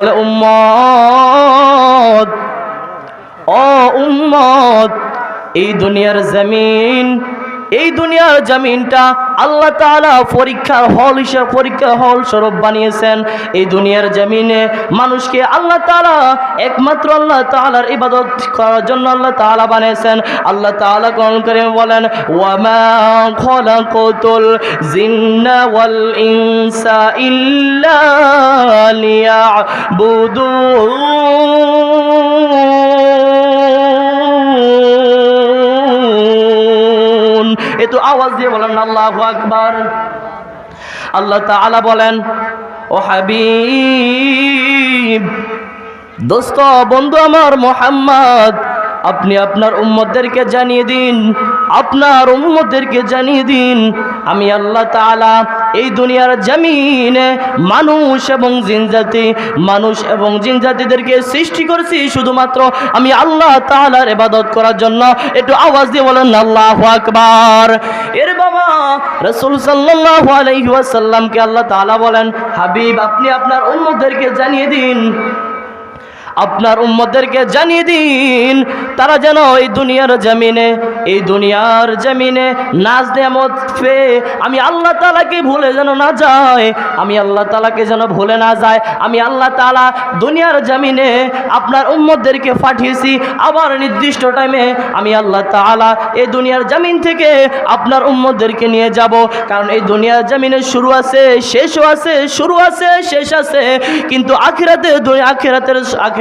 বলে উম্মত ও উম্মত এই দুনিয়ার জমিন এই দুনিয়ার জমিনটা আল্লাহ তাআলা পরীক্ষার হল হিসেবে, পরীক্ষার হল স্বরূপ বানিয়েছেন। এই দুনিয়ার জমিনে মানুষকে আল্লাহ তালা একমাত্র আল্লাহ তাআলার ইবাদত করার জন্য আল্লাহ তাআলা বানিয়েছেন। আল্লাহ তাআলা কোরআন করে বলেন, ওয়ামা খলাকতুল জিন্না ইনসা ইল্লা লিয়াবুদুন আওয়াজ দিয়ে বলেন আল্লাহ আকবার। আল্লাহ তাআলা বলেন ও হাবিব দোস্ত বন্ধু আমার মোহাম্মদ আপনি আপনার উম্মতদেরকে জানিয়ে দিন, আপনার উম্মতদেরকে জানিয়ে দিন, আমি আল্লাহ তাআলা এই দুনিয়ার জমিনে মানুষ এবং জিনজাতি মানুষ এবং জিনজাতিদেরকে সৃষ্টি করেছি শুধুমাত্র আমি আল্লাহ তাআলার ইবাদত করার জন্য। একটু আওয়াজ দিয়ে বলেন, আল্লাহু আকবার। এর বাবা রাসূল সাল্লাল্লাহু আলাইহি ওয়াসাল্লামকে আল্লাহ তাআলা বলেন, হাবিব, আপনি আপনার উম্মতদেরকে জানিয়ে দিন আপনার উম্মদেরকে জানিয়ে দিন, তারা যেন এই দুনিয়ার জমিনে, এই দুনিয়ার জমিনে নাচ নেমত পেয়ে আমি আল্লাহ তালাকে ভুলে যেন না যায়, আমি আল্লাহ তালাকে যেন ভুলে না যায়, আমি আল্লাহ তালা দুনিয়ার জমিনে আপনার উম্মদেরকে পাঠিয়েছি, আবার নির্দিষ্ট টাইমে আমি আল্লাহ তালা এই দুনিয়ার জমিন থেকে আপনার উম্মদেরকে নিয়ে যাব, কারণ এই দুনিয়ার জমিনে শুরু আছে, শেষও আছে, শুরু আছে, শেষ আছে, কিন্তু আখিরাতে আখিরাতের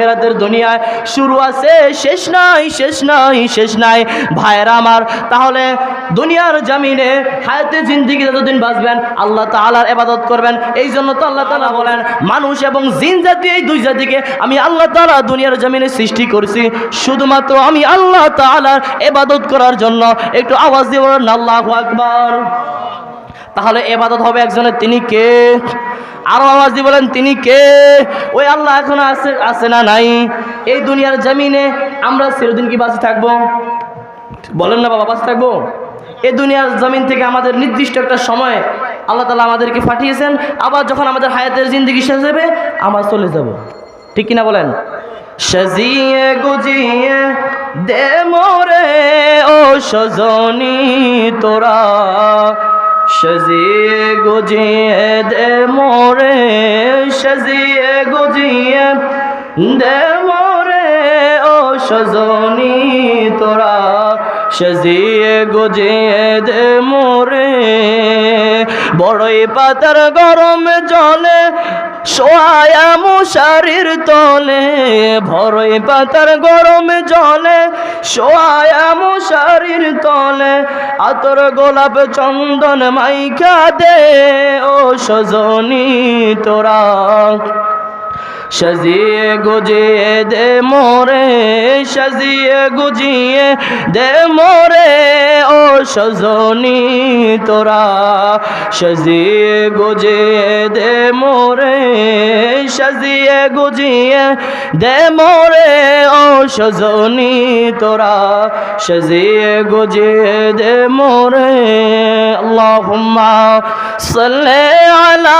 আখিরাতের দুনিয়ায় শুরু আছে, শেষ নাই শেষ নাই শেষ নাই। ভাইয়েরা আমার, তাহলে দুনিয়ার জমিনে হায়াতে জিন্দিগি যতদিন বাঁচবেন, আল্লাহ তাআলার ইবাদত করবেন। এই জন্য তো আল্লাহ তাআলা বলেন, মানুষ এবং জিন জাতি, এই দুই জাতিকে আমি আল্লাহ তাআলা দুনিয়ার জমিনে সৃষ্টি করেছি। শুধুমাত্র আমি আল্লাহ তাআলার ইবাদত করার জন্য। একটু আওয়াজ দিয়ে বলেন, আল্লাহু আকবার। তাহলে এবাদত হবে একজনের, তিনি কে? আরও আওয়াজ দিয়ে বলেন, তিনি কে? ওই আল্লাহ এখন আছে আছে না নাই? এই দুনিয়ার জমিনে আমরা চিরদিন কি বাঁচে থাকব? বলেন না, বাবা, বাঁচে থাকব? এই দুনিয়ার জমিন থেকে আমাদের নির্দিষ্ট একটা সময় আল্লাহ তালা আমাদেরকে পাঠিয়েছেন। আবার যখন আমাদের হায়াতের জিন্দগি শেষ হবে, আমরা চলে যাব। ঠিক কিনা বলেন? সাজিয়ে গুজিয়ে দে মোরে, ও সজনী তোরা। সাজিয়ে গুজিয়ে দে মোরে, সাজিয়ে গুজিয়ে দে মোরে, ও সজনি তোরা। সাজিয়ে গুজিয়ে দে মোরে বড়ই পাতার গরম জলে সোয়া মশারির তলে। ভরই পাতার গরম জলে সোয়া মশারির তলে। আতর গোলাপ চন্দন মাইকা দে, ও সজনী তোরা। সাজিয়ে গুজিয়ে দে মোরে, সাজিয়ে গুজিয়ে দে মোরে, ও সজনী তোরা। সাজিয়ে গুজিয়ে দে মোরে, সাজিয়ে গুজিয়ে দে মোরে, ও সজনী তোরা। সাজিয়ে গুজিয়ে দে মোরে, আল্লাহুম্মা সাল্লি আলা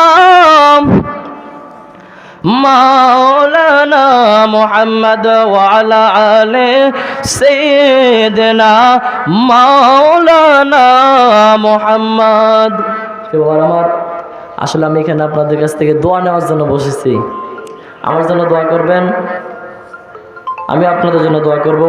মাওলানা মুহাম্মদ ওয়ালা আলে সৈয়দনা মাওলানা মোহাম্মদ। আমার, আসলে আমি এখানে আপনাদের কাছ থেকে দোয়া নেওয়ার জন্য বসেছি। আমার জন্য দোয়া করবেন, আমি আপনাদের জন্য দোয়া করব।